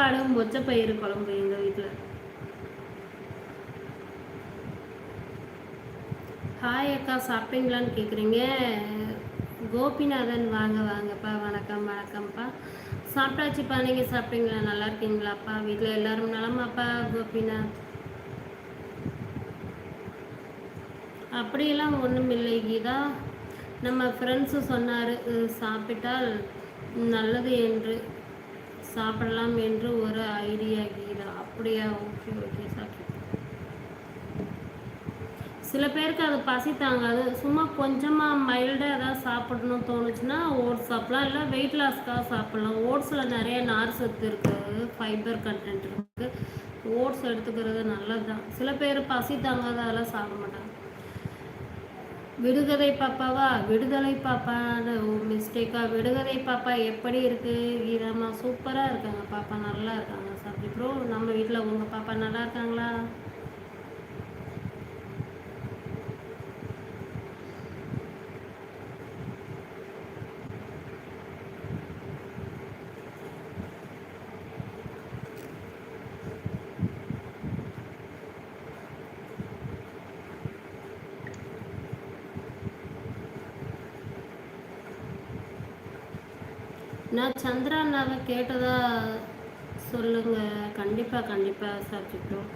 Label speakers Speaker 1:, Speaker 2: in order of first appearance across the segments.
Speaker 1: சாப்பாடும் மொச்சப்பயிறு குழம்பு எங்கள் வீட்டில் ஹாய் அக்கா சாப்பிட்டீங்களான்னு கேட்குறீங்க கோபிநாதன் வாங்க வாங்கப்பா. வணக்கம் வணக்கம்ப்பா. சாப்பிட்டாச்சுப்பா. நீங்கள் சாப்பிட்டீங்களா? நல்லா இருக்கீங்களாப்பா? வீட்டில் எல்லாரும் நலமாப்பா கோபிநாத்? அப்படியெல்லாம் ஒன்றும் இல்லை கீதா. நம்ம ஃப்ரெண்ட்ஸு சொன்னார் சாப்பிட்டால் நல்லது என்று. சாப்பிடலாம் என்று ஒரு ஐடியா கீதா. அப்படியா? ஓகே ஓகே சாப்பிட்டு சில பேருக்கு அது பசி தாங்காது. சும்மா கொஞ்சமாக மைல்டாக ஏதாவது சாப்பிடணும்னு தோணுச்சுன்னா ஓட்ஸ் சாப்பிடலாம். இல்லை வெயிட் லாஸ்க்காக சாப்பிட்லாம். ஓட்ஸில் நிறைய நார் சத்து இருக்குது ஃபைபர் கண்டென்ட் இருக்குது ஓட்ஸ் எடுத்துக்கிறது நல்லது தான் சில பேர் பசி தாங்காத அதெல்லாம் சாப்பிட மாட்டாங்க. விடுகதை பாப்பாவா? விடுதலை பாப்பா மிஸ்டேக்கா விடுகதை பாப்பா எப்படி இருக்கு? கீதாமா சூப்பராக இருக்காங்க. பாப்பா நல்லா இருக்காங்க. சப்ஜி ப்ரோ நம்ம வீட்டில் உங்கள் பாப்பா நல்லா இருக்காங்களா? நான் சந்திரா அண்ணாவை கேட்டதா சொல்லுங்க. கண்டிப்பாக கண்டிப்பாக சாப்பிட்டுட்டோம்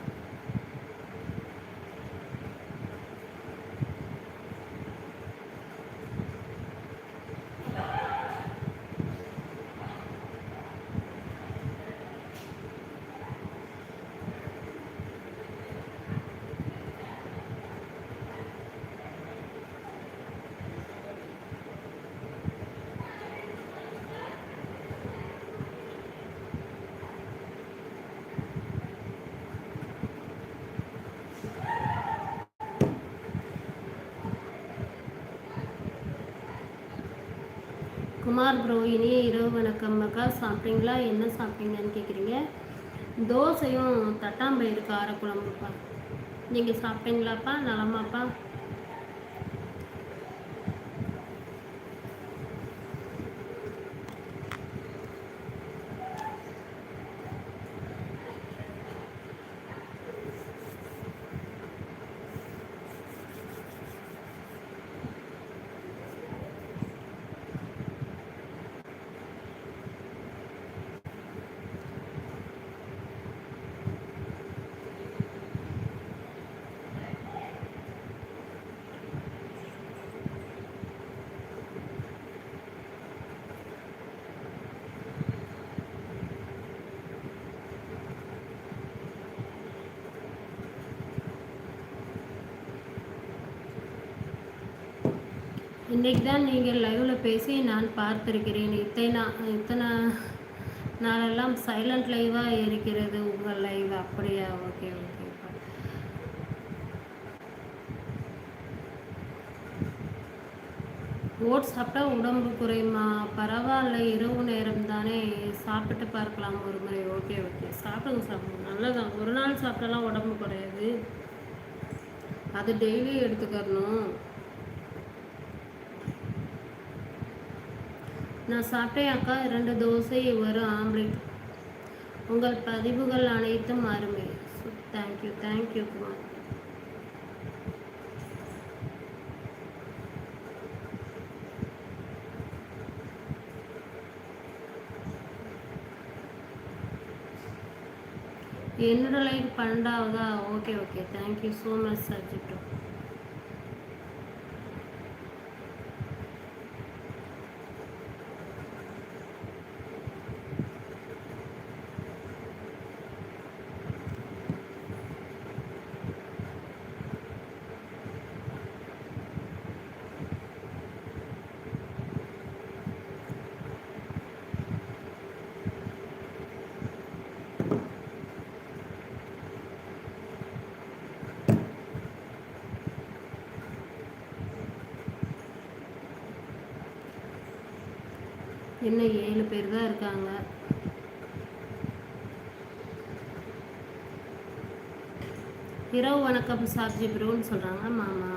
Speaker 1: குமார் ப்ரோ இனிய இரவு வணக்கம். மக்கா சாப்பிட்டீங்களா? என்ன சாப்பிட்டீங்கன்னு கேட்குறீங்க தோசையும் தட்டாம்பயிறு காரக்குழம்புப்பா நீங்கள் சாப்பிட்டீங்களாப்பா? நலமாப்பா? இன்றைக்கி தான் நீங்கள் லைவில் பேசி நான் பார்த்திருக்கிறேன். இத்தனை இத்தனை நாளெல்லாம் சைலண்ட் லைவாக இருக்கிறது உங்கள் லைவ் அப்படியா? ஓகே ஓகே ஓட்ஸ் சாப்பிட்டா உடம்பு குறையுமா? பரவாயில்ல இரவு நேரம் தானே சாப்பிட்டு பார்க்கலாம் ஒரு முறை. ஓகே ஓகே சாப்பிடுங்க சாப்பிடுங்க. நல்லதான் ஒரு நாள் சாப்பிட்டாலாம் உடம்பு குறையாது. அது டெய்லி எடுத்துக்கணும் நான் சாப்பிட்டேன் அக்கா. இரண்டு தோசை ஒரு ஆம்லேட். உங்கள் பதிவுகள் அனைத்தும் அருமை. Thank you thank you Kumar என்னோட life பன்னெண்டாவதா okay okay thank you so much சர்ஜிட்டு இன்னும் ஏழு பேர் தான் இருக்காங்க. இரவு வணக்கம் சாப்ஜி ப்ரோன்னு சொல்கிறாங்க மாமா?